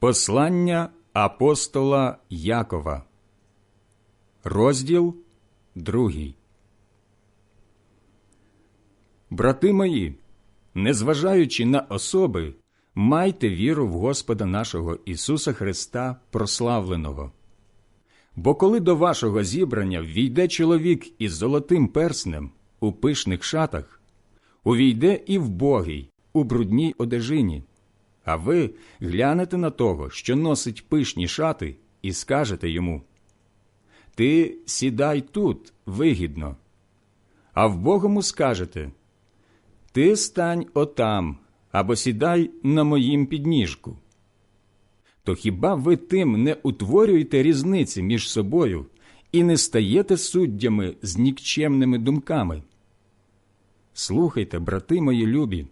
Послання апостола Якова, розділ другий. Брати мої, незважаючи на особи, майте віру в Господа нашого Ісуса Христа прославленого. Бо коли до вашого зібрання ввійде чоловік із золотим перснем у пишних шатах, увійде і вбогий у брудній одежині, а ви глянете на того, що носить пишні шати, і скажете йому Ти сідай тут вигідно, а вбогому скажете Ти стань отам або сідай на моїм підніжку. То хіба ви тим не утворюєте різниці між собою і не стаєте суддями з нікчемними думками? Слухайте, брати мої любі,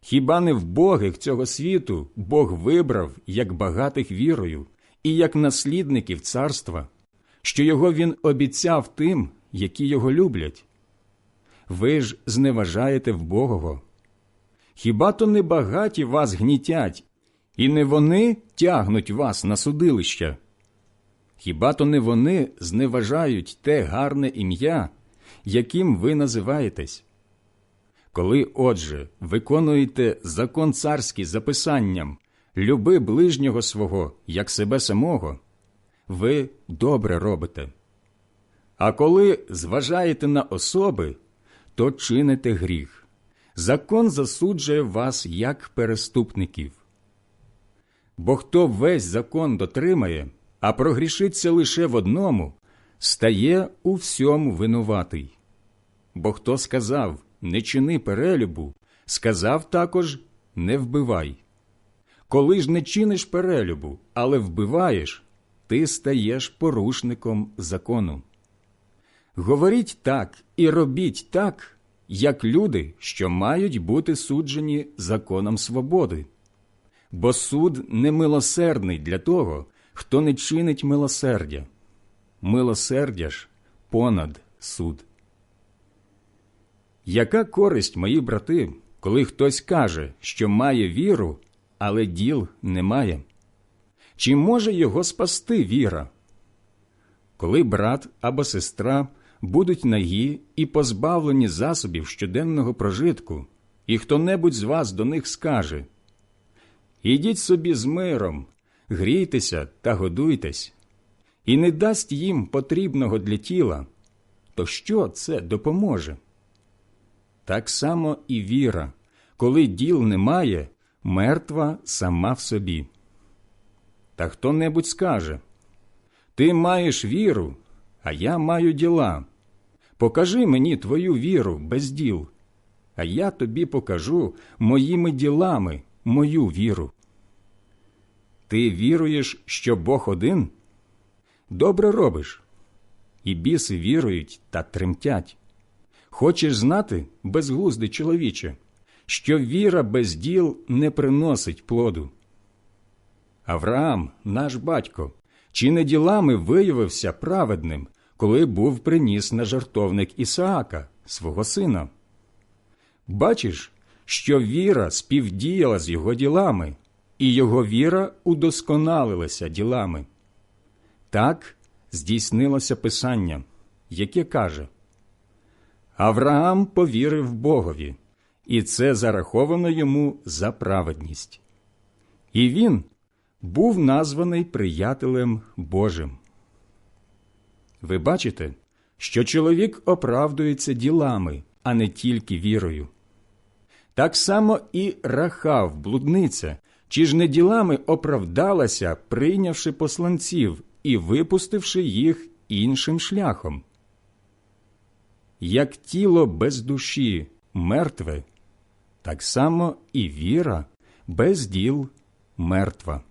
хіба не в богих цього світу Бог вибрав як багатих вірою і як наслідників царства, що його він обіцяв тим, які його люблять? Ви ж зневажаєте в Богово. Хіба то не багаті вас гнітять, і не вони тягнуть вас на судилище? Хіба то не вони зневажають те гарне ім'я, яким ви називаєтесь? Коли, отже, виконуєте закон царський записанням люби ближнього свого, як себе самого, ви добре робите. А коли зважаєте на особи, то чините гріх. Закон засуджує вас як переступників. Бо хто весь закон дотримає, а прогрішиться лише в одному, стає у всьому винуватий. Бо хто сказав не чини перелюбу, сказав також не вбивай. Коли ж не чиниш перелюбу, але вбиваєш, ти стаєш порушником закону. Говоріть так і робіть так, як люди, що мають бути суджені законом свободи. Бо суд не милосердний для того, хто не чинить милосердя. Милосердя ж понад суд. Яка користь, мої брати, коли хтось каже, що має віру, але діл немає? Чи може його спасти віра? Коли брат або сестра будуть нагі і позбавлені засобів щоденного прожитку, і хто небудь з вас до них скаже Ідіть собі з миром, грійтеся та годуйтесь, і не дасть їм потрібного для тіла, то що це допоможе? Так само і віра, коли діл немає, мертва сама в собі. Та хто небудь скаже Ти маєш віру, а я маю діла. Покажи мені твою віру без діл, а я тобі покажу моїми ділами мою віру. Ти віруєш, що Бог один? Добре робиш. І біси вірують та тремтять. Хочеш знати, безглуздий чоловіче, що віра без діл не приносить плоду. Авраам, наш батько, чи не ділами виявився праведним, коли був приніс на жартовник Ісаака, свого сина? Бачиш, що віра співдіяла з його ділами, і його віра удосконалилася ділами. Так здійснилося Писання, яке каже Авраам повірив Богові, і це зараховано йому за праведність. І він був названий приятелем Божим. Ви бачите, що чоловік оправдується ділами, а не тільки вірою. Так само і рахав, блудниця, чи ж не ділами оправдалася, прийнявши посланців і випустивши їх іншим шляхом. Як тіло без душі мертве, так само і віра без діл мертва.